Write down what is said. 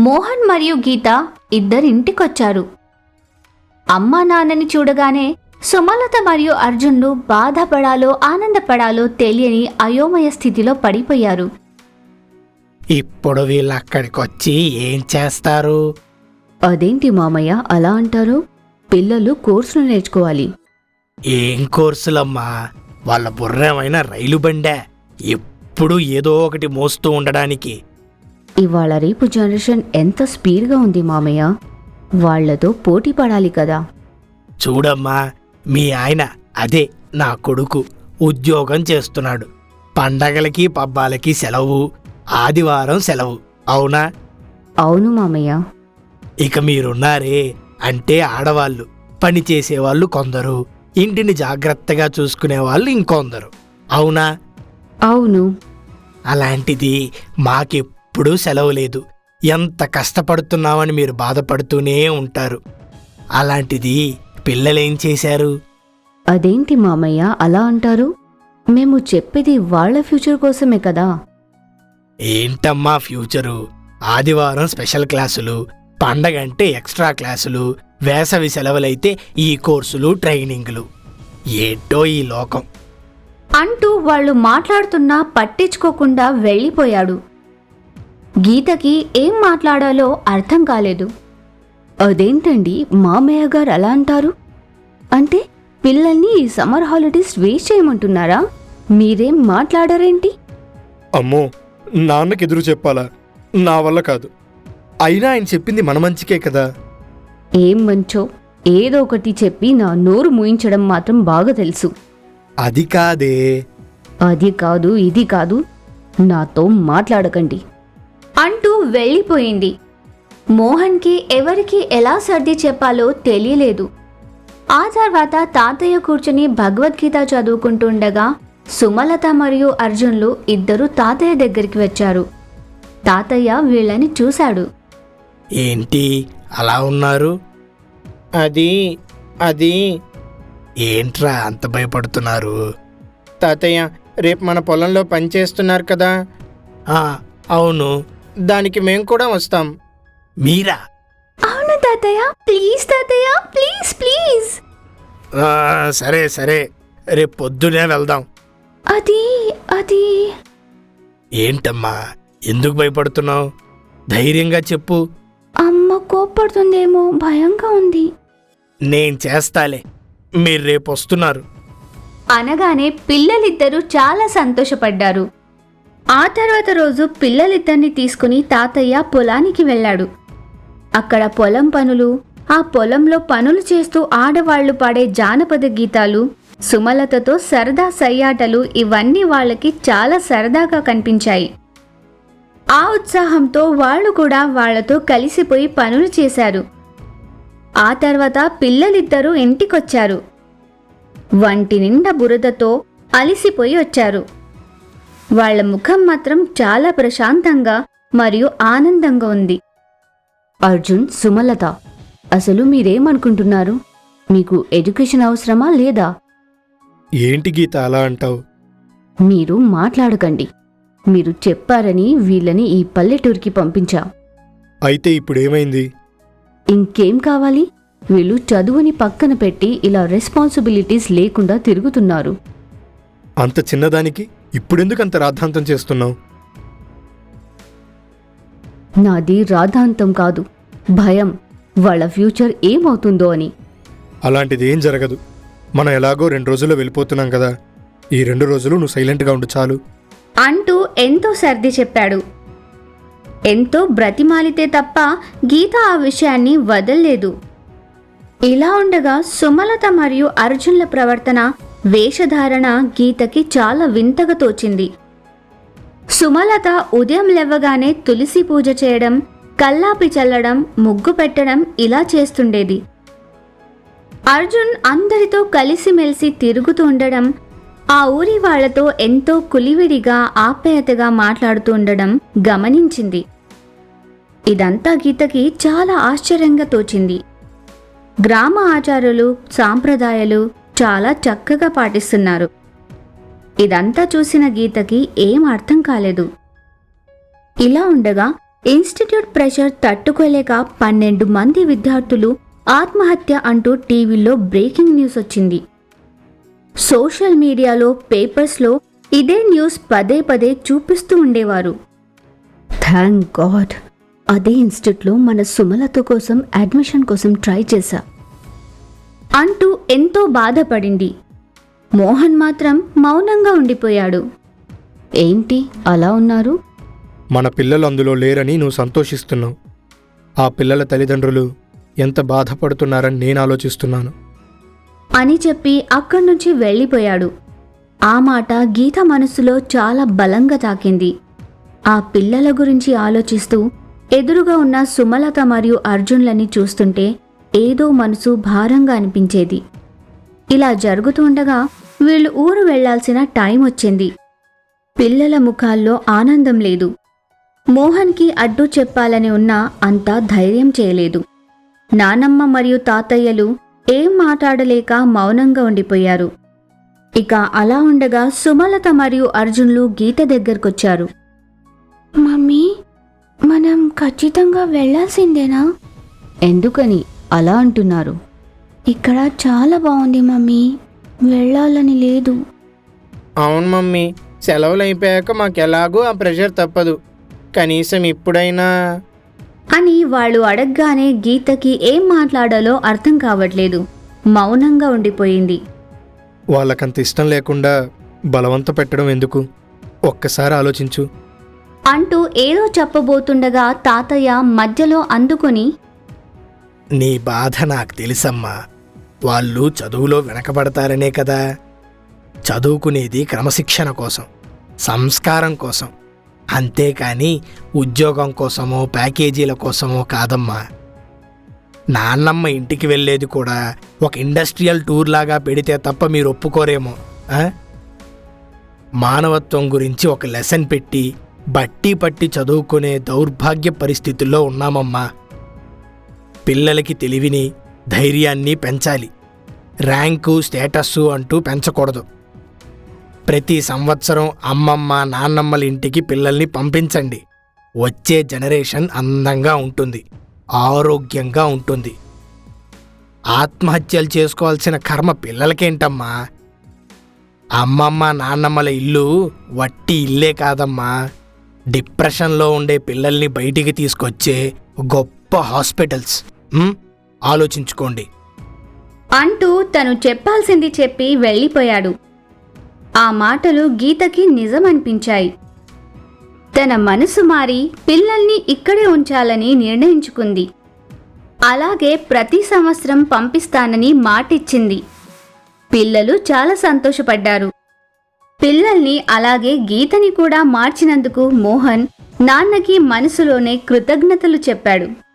మోహన్ మరియు గీత ఇద్దరింటికొచ్చారు. అమ్మా నాన్నని చూడగానే సుమలత మరియు అర్జున్లు బాధపడాలో ఆనందపడాలో తెలియని అయోమయ స్థితిలో పడిపోయారు. ఇప్పుడు వీళ్ళు అక్కడికి వచ్చి ఏం చేస్తారు? అదేంటి మామయ్య అలా అంటారు? పిల్లలు కోర్సులు నేర్చుకోవాలి. ఏం కోర్సులమ్మా? వాళ్ళ బుర్రమైన రైలు బండే. ఎప్పుడు ఏదో ఒకటి మోస్తూ ఉండడానికి. ఇవాళ రేపు జనరేషన్ ఎంత స్పీడ్గా ఉంది మామయ్య? వాళ్ళతో పోటీ పడాలి కదా. చూడమ్మా మీ ఆయన అదే నా కొడుకు. ఉద్యోగం చేస్తున్నాడు. పండగలకి పబ్బాలకి సెలవు. ఆదివారం సెలవు. అవునా? అవును మామయ్య. ఇక మీరున్నారే అంటే ఆడవాళ్ళు పని చేసేవాళ్ళు కొందరు ఇంటిని జాగ్రత్తగా చూసుకునే వాళ్ళు ఇంకొందరు. అవునా? అవును. అలాంటిది మాకెప్పుడూ సెలవు లేదు. ఎంత కష్టపడుతున్నామని మీరు బాధపడుతూనే ఉంటారు. అలాంటిది పిల్లలేం చేశారు? అదేంటి మామయ్య అలా అంటారు? మేము చెప్పేది వాళ్ళ ఫ్యూచర్ కోసమే కదా. ఏంటమ్మా ఫ్యూచరు? ఆదివారం స్పెషల్ క్లాసులు పండగంటే ఎక్స్ట్రా క్లాసులు వేసవి సెలవులైతే ఈ కోర్సులు ట్రైనింగ్లు. ఏంటో ఈ లోకం. అంటూ వాళ్ళు మాట్లాడుతున్నా పట్టించుకోకుండా వెళ్ళిపోయాడు. గీతకి ఏం మాట్లాడాలో అర్థం కాలేదు. అదేంటండి మామయ్య గారు అలా అంటారు? అంటే పిల్లల్ని ఈ సమ్మర్ హాలిడేస్ వేస్ట్ చేయమంటున్నారా? మీరేం మాట్లాడారేంటి? అమ్మో నాన్నకి ఎదురు చెప్పాలా? నా వల్ల కాదు. అయినా ఆయన చెప్పింది మన మంచికే కదా. ఏం మంచో? ఏదో ఒకటి చెప్పి నా నోరు మూయించడం మాత్రం బాగా తెలుసు. అది కాదే. అది కాదు ఇది కాదు. నాతో మాట్లాడకండి. అంటూ వెళ్ళిపోయింది. మోహన్కి ఎవరికి ఎలా సర్ది చెప్పాలో తెలియలేదు. ఆ తర్వాత తాతయ్య కూర్చుని భగవద్గీత చదువుకుంటుండగా సుమలత మరియు అర్జున్లు ఇద్దరు తాతయ్య దగ్గరికి వచ్చారు. తాతయ్య వీళ్ళని చూశాడు. ఏంటి అలా ఉన్నారు? అది అది. ఏంట్రా అంత భయపడుతున్నారు? తాతయ్య రేపు మన పొలంలో పని చేస్తున్నారు కదా? ఆ, అవును. దానికి మేము కూడా వస్తాం. మీరా? అవును తాతయ్య. ప్లీజ్ తాతయ్య ప్లీజ్ ప్లీజ్. ఆ, సరే సరే. రేపు పొద్దునే వెళ్దాం. అది అది. ఏంటమ్మా ఎందుకు భయపడుతున్నావు? ధైర్యంగా చెప్పు. అమ్మ కోప్పడుతుందేమో భయంగా ఉంది. నేను చేస్తాలే. మీరు రేపు వస్తున్నారు. అనగానే పిల్లలిద్దరూ చాలా సంతోషపడ్డారు. ఆ తర్వాత రోజు పిల్లలిద్దరిని తీసుకుని తాతయ్య పొలానికి వెళ్ళాడు. అక్కడ పొలం పనులు ఆ పొలంలో పనులు చేస్తూ ఆడవాళ్ళు పాడే జానపద గీతాలు సుమలతతో సరదా సయ్యాటలు ఇవన్నీ వాళ్ళకి చాలా సరదాగా కనిపించాయి. ఆ ఉత్సాహంతో వాళ్ళు కూడా వాళ్ళతో కలిసిపోయి పనులు చేశారు. ఆ తర్వాత పిల్లలిద్దరూ ఇంటికొచ్చారు. వంటి నిండా బురదతో అలిసిపోయి వచ్చారు. వాళ్ళ ముఖం మాత్రం చాలా ప్రశాంతంగా మరియు ఆనందంగా ఉంది. అర్జున్ సుమలత అసలు మీరేమనుకుంటున్నారు? మీకు ఎడ్యుకేషన్ అవసరమా లేదా? ఏంటి గీత అలా అంటావు? మీరు మాట్లాడకండి. మీరు చెప్పారని వీళ్ళని ఈ పల్లెటూరికి పంపించా. అయితే ఇప్పుడు ఏమైంది ఇంకేం కావాలి? వీళ్ళు చదువుని పక్కన పెట్టి ఇలా రెస్పాన్సిబిలిటీస్ లేకుండా తిరుగుతున్నారు. అంత చిన్నదానికి? ఇప్పుడెందుకు అంత రాద్ధాంతం చేస్తున్నావు? నాది రాధాంతం కాదు. భయం. వాళ్ళ ఫ్యూచర్ ఏమవుతుందో అని. అలాంటిది ఏం జరగదు. మనం ఎలాగో రెండు రోజుల్లో వెళ్ళిపోతున్నాం కదా. ఈ రెండు రోజులు నువ్వు సైలెంట్గా ఉండు చాలు. అంటూ ఎంతో సర్ది చెప్పాడు. ఎంతో బ్రతిమాలితే తప్ప గీత ఆ విషయాన్ని వదల్లేదు. ఇలా ఉండగా సుమలత మరియు అర్జున్ల ప్రవర్తన వేషధారణ గీతకి చాలా వింతగా తోచింది. సుమలత ఉదయం లేవగానే తులసి పూజ చేయడం కల్లాపి చల్లడం ముగ్గు పెట్టడం ఇలా చేస్తుండేది. అర్జున్ అందరితో కలిసిమెలిసి తిరుగుతూ ఉండడం ఆ ఊరి వాళ్ళతో ఎంతో కులివిడిగా ఆప్యాయతగా మాట్లాడుతూ ఉండడం గమనించింది. ఇదంతా గీతకి చాలా ఆశ్చర్యంగా తోచింది. గ్రామ ఆచారాలు సాంప్రదాయాలు చాలా చక్కగా పాటిస్తున్నారు. ఇదంతా చూసిన గీతకి ఏం అర్థం కాలేదు. ఇలా ఉండగా ఇన్స్టిట్యూట్ ప్రెషర్ తట్టుకోలేక పన్నెండు మంది విద్యార్థులు ఆత్మహత్య అంటూ టీవీలో బ్రేకింగ్ న్యూస్ వచ్చింది. సోషల్ మీడియాలో పేపర్స్లో ఇదే న్యూస్ పదే పదే చూపిస్తూ ఉండేవారు. Thank God! అదే ఇన్స్టిట్యూట్లో మన సుమలత కోసం అడ్మిషన్ కోసం ట్రై చేశా. అంటూ ఎంతో బాధపడింది. మోహన్ మాత్రం మౌనంగా ఉండిపోయాడు. ఏంటి అలా ఉన్నారు? మన పిల్లలు అందులో లేరని నువ్వు సంతోషిస్తున్నావు. ఆ పిల్లల తల్లిదండ్రులు ఎంత బాధపడుతున్నారని నేను ఆలోచిస్తున్నాను. అని చెప్పి అక్కడి నుంచి వెళ్ళిపోయాడు. ఆ మాట గీత మనసులో చాలా బలంగా తాకింది. ఆ పిల్లల గురించి ఆలోచిస్తూ ఎదురుగా ఉన్న సుమలత మరియు అర్జున్లని చూస్తుంటే ఏదో మనసు భారంగా అనిపించేది. ఇలా జరుగుతుండగా వీళ్ళు ఊరు వెళ్ళాల్సిన టైం వచ్చింది. పిల్లల ముఖాల్లో ఆనందం లేదు. మోహన్కి అడ్డు చెప్పాలని ఉన్నా అంతా ధైర్యం చేయలేదు. నానమ్మ మరియు తాతయ్యలు ఏం మాట్లాడలేక మౌనంగా ఉండిపోయారు. ఇక అలా ఉండగా సుమలత మరియు అర్జున్లు గీత దగ్గరకొచ్చారు. మమ్మీ మనం ఖచ్చితంగా వెళ్ళాల్సిందేనా ఎందుకని? అలా అంటున్నారు. ఇక్కడ చాలా బాగుంది మమ్మీ. వెళ్ళాలని లేదు. అవును మమ్మీ. సెలవులు అయిపోయాక మాకు ఎలాగో ఆ ప్రెషర్ తప్పదు. కనీసం ఇప్పుడైనా. అని వాళ్ళు అడగగానే గీతకి ఏం మాట్లాడాలో అర్థం కావట్లేదు. మౌనంగా ఉండిపోయింది. వాళ్ళకంత ఇష్టం లేకుండా బలవంత పెట్టడం ఎందుకు? ఒక్కసారి ఆలోచించు. అంటూ ఏదో చెప్పబోతుండగా తాతయ్య మధ్యలో అందుకొని నీ బాధ నాకు తెలుసమ్మా. వాళ్ళు చదువులో వెనకబడతారనే కదా. చదువుకునేది క్రమశిక్షణ కోసం సంస్కారం కోసం. అంతేకాని ఉద్యోగం కోసమో ప్యాకేజీల కోసమో కాదమ్మా. నాన్నమ్మ ఇంటికి వెళ్ళేది కూడా ఒక ఇండస్ట్రియల్ టూర్ లాగా పెడితే తప్ప మీరు ఒప్పుకోరేమో మానవత్వం గురించి ఒక లెసన్ పెట్టి బట్టి పట్టి చదువుకునే దౌర్భాగ్య పరిస్థితుల్లో ఉన్నామమ్మా. పిల్లలకి తెలివిని ధైర్యాన్ని పెంచాలి. ర్యాంకు స్టేటస్సు అంటూ పెంచకూడదు. ప్రతి సంవత్సరం అమ్మమ్మ నాన్నమ్మల ఇంటికి పిల్లల్ని పంపించండి. వచ్చే జనరేషన్ అందంగా ఉంటుంది. ఆరోగ్యంగా ఉంటుంది. ఆత్మహత్యలు చేసుకోవాల్సిన కర్మ పిల్లలకేంటమ్మా? అమ్మమ్మ నాన్నమ్మల ఇల్లు వట్టి ఇల్లే కాదమ్మా. డిప్రెషన్లో ఉండే పిల్లల్ని బయటికి తీసుకొచ్చే గొప్ప హాస్పిటల్స్. ఆలోచించుకోండి. అంటూ తను చెప్పాల్సింది చెప్పి వెళ్ళిపోయాడు. ఆ మాటలు గీతకి నిజమనిపించాయి. తన మనసు మారి పిల్లల్ని ఇక్కడే ఉంచాలని నిర్ణయించుకుంది. అలాగే ప్రతి సంవత్సరం పంపిస్తానని మాటిచ్చింది. పిల్లలు చాలా సంతోషపడ్డారు. పిల్లల్ని అలాగే గీతని కూడా మార్చినందుకు మోహన్ నాన్నకి మనసులోనే కృతజ్ఞతలు చెప్పాడు.